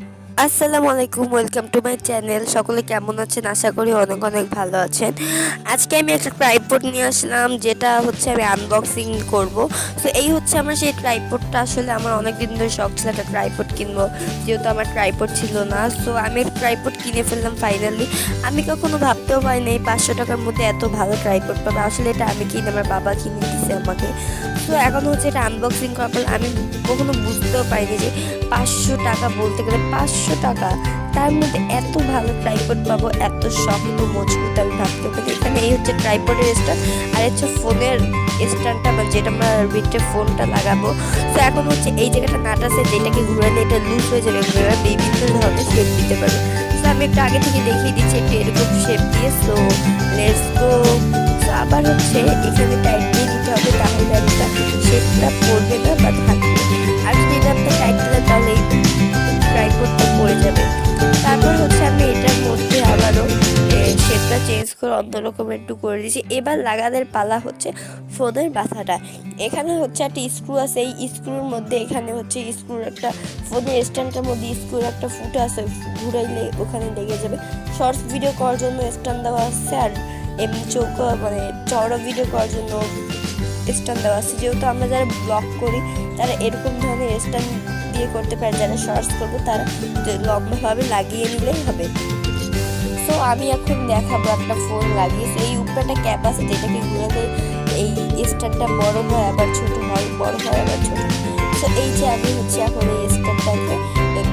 Yeah. আসসালামু আলাইকুম welcome to my channel সকলে কেমন আছেন? আশা করি অনেক অনেক ভালো আছেন। আজকে আমি একটা ট্রাইপড নিয়ে আসলাম, যেটা হচ্ছে আমি আনবক্সিং করব। তো এই হচ্ছে আমার সেই ট্রাইপডটা আসলে আমার অনেক দিন ধরে শখ ছিল একটা ট্রাইপড কিনবো, যেহেতু আমার ট্রাইপড ছিল না। সো আমি একটা কিনে ফেললাম ফাইনালি আমি কখনো ভাবতেও এই পাঁচশো টাকার মধ্যে এত ভালো ট্রাইপড পাবে। আসলে এটা আমি কিনে, আমার বাবা কিনে দিচ্ছে আমাকে। তো এখন হচ্ছে এটা আনবক্সিং করার পর আমি কখনো বুঝতেও পারিনি যে পাঁচশো টাকা বলতে গেলে পাঁচশো টাকা। তার মধ্যে এত ভালো ট্রাইপড পাবো, এত শক্ত মজবুত আমি ভাবতে পারি। এখানে এই হচ্ছে ট্রাইপডের স্ট্যান্ড আর হচ্ছে ফোনের স্ট্যান্ডটা মানে যেটা আমরা রিটে ফোনটা লাগাবো। তো এখন হচ্ছে এই জায়গাটা নাট আছে, যেটাকে ঘুরালে এটা লুজ হয়ে যাবে, ঘুরে বিভিন্ন ধরনের শেপ দিতে পারবে। তো আমি একটু আগে থেকে দেখিয়ে দিচ্ছি একটু এরকম শেপ দিয়ে। সো লেটস গো আবার হচ্ছে এখানে টাইট দিয়ে দিতে হবে, তাহলে একটা শেপটা পড়বে না বা থাকবে করে অন্যরকম একটু করে দিয়েছি। এবার লাগাদের পালা হচ্ছে ফোনের মাথাটা এখানে হচ্ছে একটা স্ক্রু আছে, এই স্ক্রুর মধ্যে এখানে হচ্ছে স্ক্রুর একটা ফোনের স্ট্যান্ডটার মধ্যে স্ক্রুর একটা ফুটো আছে ঘুরাইলে ওখানে লেগে যাবে। শর্টস ভিডিও করার জন্য স্ট্যান্ড দেওয়া আছে আর এমনি চৌকো মানে চওড়া ভিডিও করার জন্য স্ট্যান্ড দেওয়া আছে। যেহেতু আমরা যারা ব্লগ করি, তারা এরকম ধরনের স্ট্যান্ড দিয়ে করতে পারে, যারা শর্টস করব, তারা লম্বাভাবে লাগিয়ে নিলেই হবে। সো আমি এখন দেখাবো একটা ফোন লাগিয়েছি। এই উপরে ক্যাপাসিটি এটাকে ঘুরালে এই স্টারটা বড় হয় আবার ছোট হয়, বড় হয় আবার ছোট সো এই যে আমি হচ্ছে এখন এই স্ট্যান্ডটাকে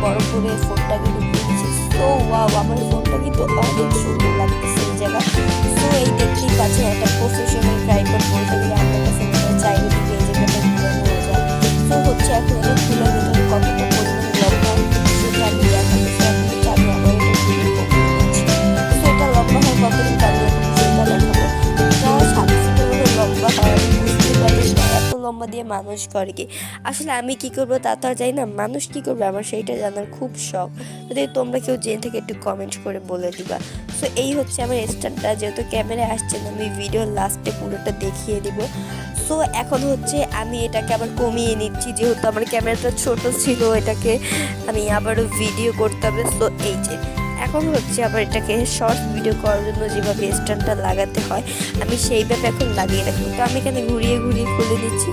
বড় করে ফোনটাকে কিন্তু দিচ্ছি সো ওয়াও আমার ফোনটা কিন্তু অনেক সুন্দর লাগতেছে লম্বা দিয়ে মানুষ করে কি? আসলে আমি কি করব তা তো আর জানি না, মানুষ কি করবে আমার সেইটা জানার খুব শখ। যদি তোমরা কেউ জেনে থেকে একটু কমেন্ট করে বলে দিবা। সো এই হচ্ছে আমার স্ট্যান্ডটা যেহেতু ক্যামেরায় আসছে না, আমি ভিডিও লাস্টে পুরোটা দেখিয়ে দিব। সো এখন হচ্ছে আমি এটাকে আবার কমিয়ে নিচ্ছি, যেহেতু আমার ক্যামেরাটা ছোট ছিল এটাকে আমি আবারও ভিডিও করতে হবে। সো এই যে এখন হচ্ছে আবার এটাকে শর্ট ভিডিও করার জন্য যেভাবে স্ট্যান্ডটা লাগাতে হয়, আমি সেইভাবে এখন লাগিয়ে রাখব তো আমি এখানে ঘুরিয়ে ঘুরিয়ে খুলে দিচ্ছি।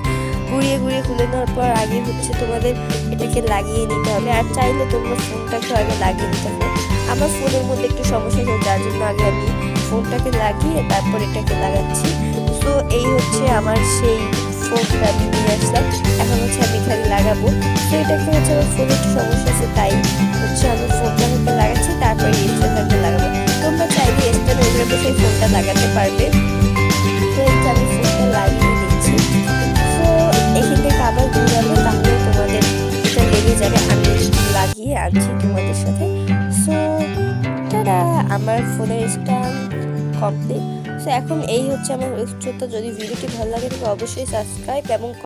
ঘুরিয়ে ঘুরিয়ে খুলে নেওয়ার পর আগে হচ্ছে তোমাদের এটাকে লাগিয়ে নিতে হবে। আর চাইলে তোমরা ফোনটাকে আগে লাগিয়ে নিতে হবে আমার ফোনের মধ্যে একটু সমস্যা ছিল, যার জন্য আগে আমি ফোনটাকে লাগিয়ে তারপর এটাকে লাগাচ্ছি। তো এই হচ্ছে আমার সেই ফোনটা আমি নিয়ে আসলাম। এখন হচ্ছে আমি এখানে লাগাবো। তো এটাকে হচ্ছে আমার ফোনের একটু সমস্যা আছে, তাই ফোনটা লাগাতে পারবে। তো আমি ফুলটা লাগিয়ে দিচ্ছি। তো এখান থেকে আবার ঘুরাবো তাহলে তোমাদের এটা লেগে যাবে আমি লাগিয়ে আনছি তোমাদের সাথে। সো তারা আমার ফোনের স্ট্যান্ড কমপ্লিট সো এখন এই হচ্ছে আমার উচ্চতা যদি ভিডিওটি ভালো লাগে তবে অবশ্যই সাবস্ক্রাইব এবং